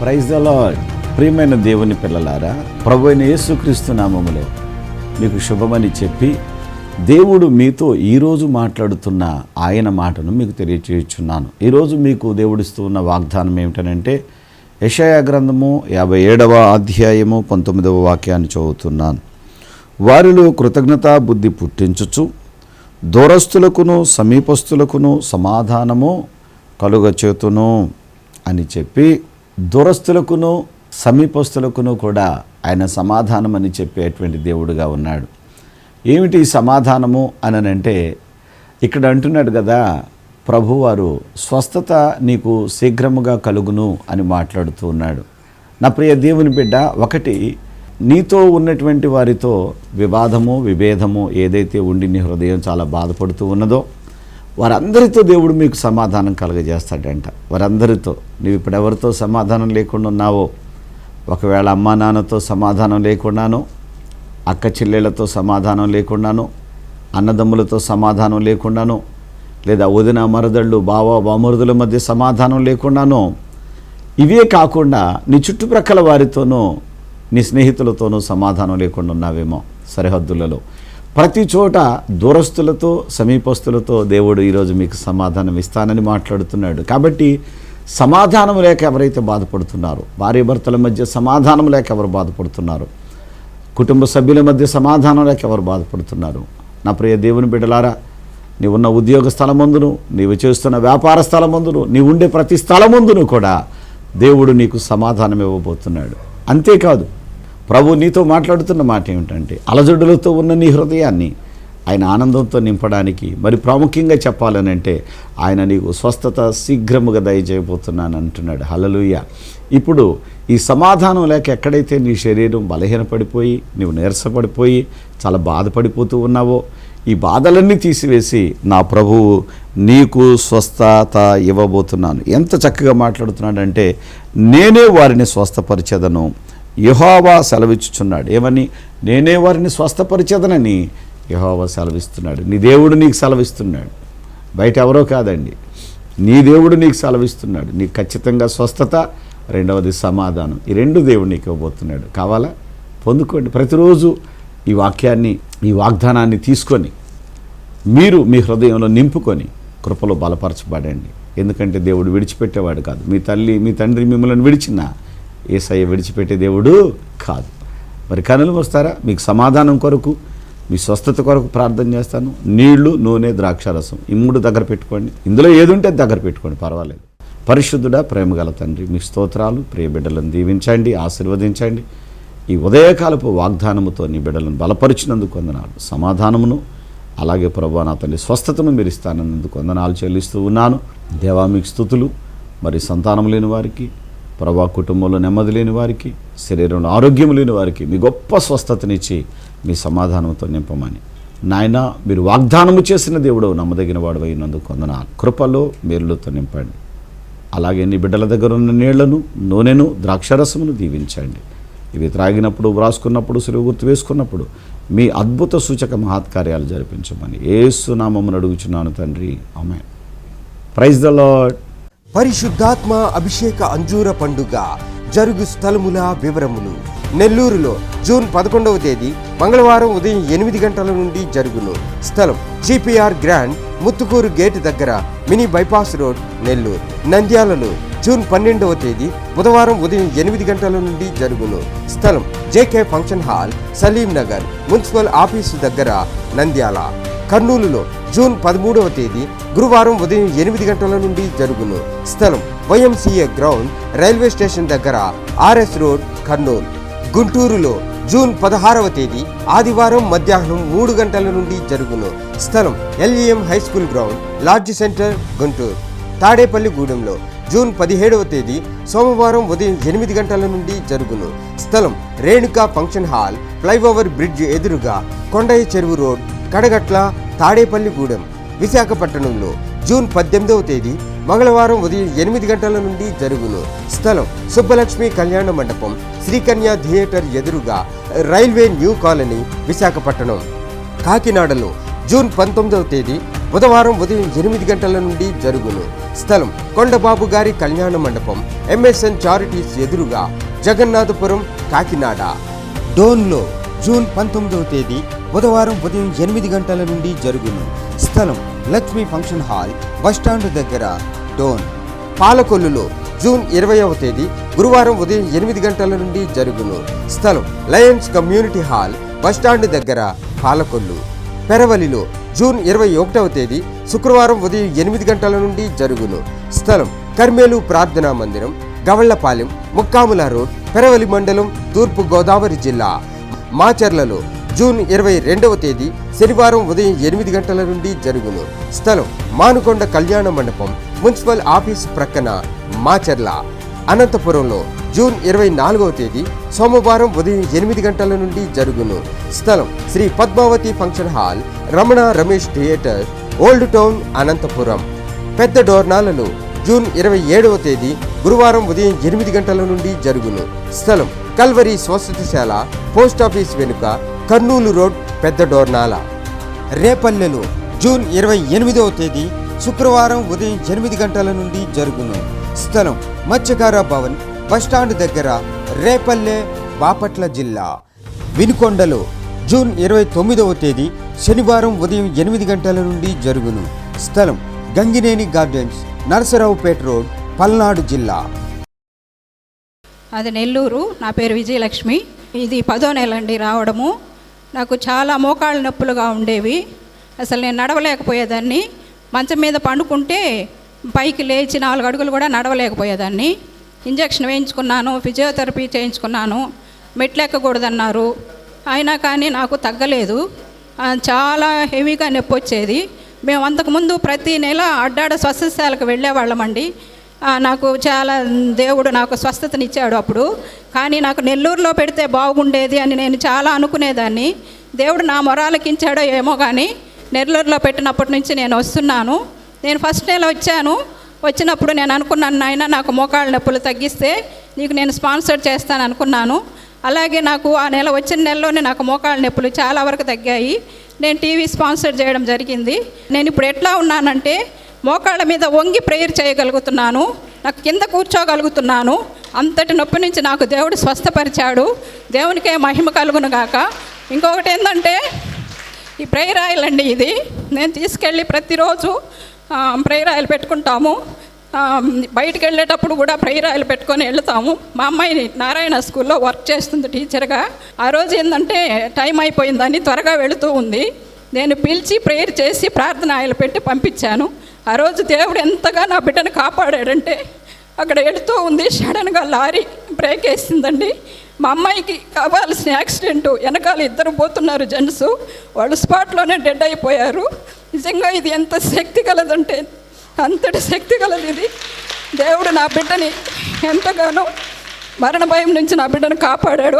Praise అలాడ్ ప్రియమైన దేవుని పిల్లలారా ప్రభు అయిన యేసుక్రీస్తు నామములో మీకు శుభమని చెప్పి దేవుడు మీతో ఈరోజు మాట్లాడుతున్న ఆయన మాటను మీకు తెలియచేయుచున్నాను. ఈరోజు మీకు దేవుడిస్తున్న వాగ్దానం ఏమిటనంటే యషయా గ్రంథము యాభై ఏడవ అధ్యాయము పంతొమ్మిదవ వాక్యాన్ని చదువుతున్నాను. వారిలో కృతజ్ఞతా బుద్ధి పుట్టించుచు దూరస్తులకును సమీపస్తులకును సమాధానము కలుగచేతును అని చెప్పి దూరస్తులకును సమీపస్తులకును కూడా ఆయన సమాధానం అని చెప్పేటువంటి దేవుడుగా ఉన్నాడు. ఏమిటి సమాధానము అని అంటే ఇక్కడ అంటున్నాడు కదా ప్రభువారు స్వస్థత నీకు శీఘ్రముగా కలుగును అని మాట్లాడుతూ ఉన్నాడు. నా ప్రియ దేవుని బిడ్డ ఒకటి నీతో ఉన్నటువంటి వారితో వివాదము విభేదము ఏదైతే ఉండి నీ హృదయం చాలా బాధపడుతూ ఉన్నదో వారందరితో దేవుడు మీకు సమాధానం కలుగజేస్తాడంట. వారందరితో. నువ్వు ఇప్పుడు ఎవరితో సమాధానం లేకుండా ఉన్నావో? ఒకవేళ అమ్మా నాన్నతో సమాధానం లేకుండానో అక్క చెల్లెళ్ళతో సమాధానం లేకుండానో అన్నదమ్ములతో సమాధానం లేకుండానో లేదా వదిన మరదళ్ళు బావ బామరుదుల మధ్య సమాధానం లేకుండానో ఇవే కాకుండా నీ చుట్టుప్రక్కల వారితోనూ నీ స్నేహితులతోనూ సమాధానం లేకుండా ఉన్నావేమో సరిహద్దులలో. ప్రతి చోట దూరస్తులతో సమీపస్తులతో దేవుడు ఈరోజు మీకు సమాధానం ఇస్తానని మాట్లాడుతున్నాడు. కాబట్టి సమాధానం లేక ఎవరైతే బాధపడుతున్నారో భార్య భర్తల మధ్య సమాధానం లేక ఎవరు బాధపడుతున్నారు? కుటుంబ సభ్యుల మధ్య సమాధానం లేక ఎవరు బాధపడుతున్నారు? నా ప్రియ దేవుని బిడ్డలారా నీవు ఉన్న ఉద్యోగ స్థలమందును నీవు చేస్తున్న వ్యాపార స్థలమందును నీవు ఉండే ప్రతి స్థలమందును కూడా దేవుడు నీకు సమాధానం ఇవ్వబోతున్నాడు. అంతేకాదు ప్రభు నీతో మాట్లాడుతున్న మాట ఏమిటంటే అలజడులతో ఉన్న నీ హృదయాన్ని ఆయన ఆనందంతో నింపడానికి మరి ప్రాముఖ్యంగా చెప్పాలని అంటే ఆయన నీకు స్వస్థత శీఘ్రముగా దయచేయబోతున్నాను అంటున్నాడు. హలలుయ ఇప్పుడు ఈ సమాధానం లేక ఎక్కడైతే నీ శరీరం బలహీనపడిపోయి నీవు నీరసపడిపోయి చాలా బాధపడిపోతూ ఉన్నావో ఈ బాధలన్నీ తీసివేసి నా ప్రభువు నీకు స్వస్థత ఇవ్వబోతున్నాను. ఎంత చక్కగా మాట్లాడుతున్నాడంటే నేనే వారిని స్వస్థపరిచేదను. యహోవా సెలవిచ్చుచున్నాడు. ఏమని? నేనే వారిని స్వస్థపరిచేదనని యహోవా సెలవిస్తున్నాడు. నీ దేవుడు నీకు సెలవిస్తున్నాడు. బయట ఎవరో కాదండి. నీ దేవుడు నీకు సెలవిస్తున్నాడు. నీకు ఖచ్చితంగా స్వస్థత రెండవది సమాధానం. ఈ రెండు దేవుడు నీకు ఇవ్వబోతున్నాడు. కావాలా? పొందుకోండి. ప్రతిరోజు ఈ వాక్యాన్ని ఈ వాగ్దానాన్ని తీసుకొని మీరు మీ హృదయంలో నింపుకొని కృపలో బలపరచబడండి. ఎందుకంటే దేవుడు విడిచిపెట్టేవాడు కాదు. మీ తల్లి మీ తండ్రి మిమ్మల్ని విడిచినా ఏసయ్య విడిచిపెట్టే దేవుడు కాదు. మరి కనులు వస్తారా మీకు సమాధానం కొరకు మీ స్వస్థత కొరకు ప్రార్థన చేస్తాను. నీళ్ళు నూనె ద్రాక్షారసం. ఈ మూడు దగ్గర పెట్టుకోండి. ఇందులో ఏది ఉంటే అది దగ్గర పెట్టుకోండి. పర్వాలేదు. పరిశుద్ధుడా ప్రేమగల తండ్రి మీ స్తోత్రాలు ప్రియ బిడ్డలను దీవించండి ఆశీర్వదించండి. ఈ ఉదయకాలపు వాగ్దానముతో నీ బిడ్డలను బలపరిచినందుకు వందనాలు. సమాధానమును అలాగే ప్రభా నా తల్లి స్వస్థతను మీరు ఇస్తానందుకు వందనాలు చెల్లిస్తూ ఉన్నాను. దేవా మీకు స్థుతులు. మరి సంతానం లేని వారికి ప్రభా కుటుంబంలో నెమ్మది లేని వారికి శరీరంలో ఆరోగ్యం లేని వారికి మీ గొప్ప స్వస్థతనిచ్చి మీ సమాధానంతో నింపమని. నాయన మీరు వాగ్దానము చేసిన దేవుడు నమ్మదగిన వాడు అయినందుకు వందనాలు. కృపలో మేలులతో నింపండి. అలాగే నీ బిడ్డల దగ్గర ఉన్న నీళ్ళను నూనెను ద్రాక్షరసమును దీవించండి. ఇవి త్రాగినప్పుడు వ్రాసుకున్నప్పుడు సులువు గుర్తు వేసుకున్నప్పుడు మీ అద్భుత సూచక మహత్కార్యాలు జరిపించమని. ఏసునామమును అడుగుచున్నాను తండ్రి. ఆమె ప్రైజ్ ద లాట్ పరిశుద్ధాత్మ అభిషేక అంజూర పండుగ జరుగు స్థలముల వివరములు. నెల్లూరులో జూన్ పదకొండవ తేదీ మంగళవారం ఉదయం ఎనిమిది గంటల నుండి జరుగును. స్థలం జీపీఆర్ గ్రాండ్ ముత్తుకూరు గేట్ దగ్గర మినీ బైపాస్ రోడ్ నెల్లూరు. నంద్యాలలో జూన్ పన్నెండవ తేదీ బుధవారం ఉదయం ఎనిమిది గంటల నుండి జరుగును. స్థలం JK function hall Saleem Nagar municipal office దగ్గర నంద్యాల. కర్నూలులో జూన్ పదమూడవ తేదీ గురువారం ఉదయం ఎనిమిది గంటల నుండి జరుగును. స్థలం వైఎంసీఏ గ్రౌండ్ రైల్వే స్టేషన్ దగ్గర ఆర్ఎస్ రోడ్ కర్నూలు. గుంటూరులో జూన్ పదహారవ తేదీ ఆదివారం మధ్యాహ్నం మూడు గంటల నుండి జరుగును. స్థలం L E M high school ground lodge centre Guntur. తాడేపల్లిగూడెంలో June పదిహేడవ తేదీ సోమవారం ఉదయం ఎనిమిది గంటల నుండి జరుగును. స్థలం Renuka function hall flyover bridge ఎదురుగా కొండయ్య చెరువు రోడ్ కడగట్ల తాడేపల్లిగూడెం విశాఖపట్నంలో జూన్ పద్దెనిమిదవ తేదీ మంగళవారం ఉదయం ఎనిమిది గంటల నుండి జరుగును. స్థలం సుబ్బలక్ష్మి కళ్యాణ మండపం శ్రీకన్య థియేటర్ ఎదురుగా రైల్వే న్యూ కాలనీ విశాఖపట్నం. కాకినాడలో జూన్ పంతొమ్మిదవ తేదీ బుధవారం ఉదయం ఎనిమిది గంటల నుండి జరుగును. స్థలం కొండబాబు గారి కళ్యాణ మండపం ఎంఎస్ఎన్ చారిటీస్ ఎదురుగా జగన్నాథపురం కాకినాడ. డోన్లో జూన్ పంతొమ్మిదవ తేదీ బుధవారం ఉదయం ఎనిమిది గంటల నుండి జరుగును. స్థలం లక్ష్మీ ఫంక్షన్ హాల్ బస్టాండ్ దగ్గర డోన్. పాలకొల్లులో జూన్ ఇరవైవ తేదీ గురువారం ఉదయం ఎనిమిది గంటల నుండి జరుగును. స్థలం లయన్స్ కమ్యూనిటీ హాల్ బస్టాండ్ దగ్గర పాలకొల్లు. పెరవలిలో జూన్ ఇరవై ఒకటవ తేదీ శుక్రవారం ఉదయం ఎనిమిది గంటల నుండి జరుగును. స్థలం కర్మేలు ప్రార్థనా మందిరం గవళ్ళపాలెం ముక్కాముల రోడ్ పెరవలి మండలం తూర్పు గోదావరి జిల్లా. మాచర్లలో జూన్ ఇరవై రెండవ తేదీ శనివారం ఉదయం ఎనిమిది గంటల నుండి జరుగును. స్థలం మానుకొండ కళ్యాణ మండపం మున్సిపల్ ఆఫీస్ ప్రక్కన మాచర్ల. అనంతపురంలో జూన్ ఇరవై నాలుగవ తేదీ సోమవారం ఉదయం ఎనిమిది గంటల నుండి జరుగును. స్థలం Sri Padmavathi function hall Ramana Ramesh theatre old town Anantapur. పెద్ద డోర్నాలలో జూన్ ఇరవై ఏడవ తేదీ గురువారం ఉదయం ఎనిమిది గంటల నుండి జరుగును. స్థలం కల్వరి స్వస్థతిశాల పోస్ట్ ఆఫీస్ వెనుక కర్నూలు రోడ్ పెద్ద డోర్నాల. రేపల్లెలో జూన్ ఇరవై ఎనిమిదవ తేదీ శుక్రవారం ఉదయం ఎనిమిది గంటల నుండి జరుగును. స్థలం మత్స్యకార భవన్ బస్టాండ్ దగ్గర రేపల్లె బాపట్ల జిల్లా. వినుకొండలో జూన్ ఇరవై తొమ్మిదవ తేదీ శనివారం ఉదయం ఎనిమిది గంటల నుండి జరుగును. స్థలం గంగినేని గార్డెన్స్ నరసరావుపేట రోడ్ పల్నాడు జిల్లా. అది నెల్లూరు. నా పేరు విజయలక్ష్మి. ఇది పదో నెల అండి రావడము. నాకు చాలా మోకాళ్ళ నొప్పులుగా ఉండేవి. అసలు నేను నడవలేకపోయేదాన్ని. మంచం మీద పండుకుంటే పైకి లేచి నాలుగు అడుగులు కూడా నడవలేకపోయేదాన్ని. ఇంజక్షన్ వేయించుకున్నాను ఫిజియోథెరపీ చేయించుకున్నాను. మెట్లెక్కకూడదన్నారు అయినా కానీ నాకు తగ్గలేదు. చాలా హెవీగా నొప్పి వచ్చేది. మేము అంతకుముందు ప్రతి నెల అడ్డాడ స్వస్థశాలకు వెళ్ళేవాళ్ళమండి. నాకు చాలా దేవుడు నాకు స్వస్థతనిచ్చాడు అప్పుడు. కానీ నాకు నెల్లూరులో పెడితే బాగుండేది అని నేను చాలా అనుకునేదాన్ని. దేవుడు నా మొరాలకించాడో ఏమో కానీ నెల్లూరులో పెట్టినప్పటి నుంచి నేను వస్తున్నాను. నేను ఫస్ట్ నెల వచ్చాను. వచ్చినప్పుడు నేను అనుకున్నాను నాయన నాకు మోకాళ్ళ నొప్పులు తగ్గిస్తే నీకు నేను స్పాన్సర్ చేస్తాను అనుకున్నాను అలాగే నాకు ఆ నెల వచ్చిన నెలలోనే నాకు మోకాళ్ళ నొప్పులు చాలా వరకు తగ్గాయి. నేను టీవీ స్పాన్సర్ చేయడం జరిగింది. నేను ఇప్పుడు ఎట్లా ఉన్నానంటే మోకాళ్ళ మీద వంగి ప్రేయర్ చేయగలుగుతున్నాను నాకు కింద కూర్చోగలుగుతున్నాను. అంతటి నొప్పి నుంచి నాకు దేవుడు స్వస్థపరిచాడు. దేవునికే మహిమ కలుగును గాక. ఇంకొకటి ఏంటంటే ఈ ప్రేయర్ ఆయిల్ అండి ఇది. నేను తీసుకెళ్ళి ప్రతిరోజు ప్రేయర్ ఆయిల్ పెట్టుకుంటాము. బయటికి వెళ్ళేటప్పుడు కూడా ప్రేయర్ ఆయిల్ పెట్టుకొని వెళ్తాము. మా అమ్మాయిని నారాయణ స్కూల్లో వర్క్ చేస్తుంది టీచర్గా ఆ రోజు ఏంటంటే టైం అయిపోయిందని త్వరగా వెళుతూ ఉంది. నేను పిలిచి ప్రేయర్ చేసి ప్రార్థన ఆయిల్ పెట్టి పంపించాను. ఆ రోజు దేవుడు ఎంతగా నా బిడ్డను కాపాడాడంటే అక్కడ వెళుతూ ఉంది సడన్గా లారీ బ్రేక్ వేసిందండి. మా అమ్మాయికి కావాల్సిన యాక్సిడెంట్ వెనకాల ఇద్దరు పోతున్నారు జెంట్స్ వాళ్ళు స్పాట్లోనే డెడ్ అయిపోయారు. నిజంగా ఇది ఎంత శక్తి కలదంటే అంతటి శక్తి కలది ఇది. దేవుడు నా బిడ్డని ఎంతగానో మరణ భయం నుంచి నా బిడ్డను కాపాడాడు.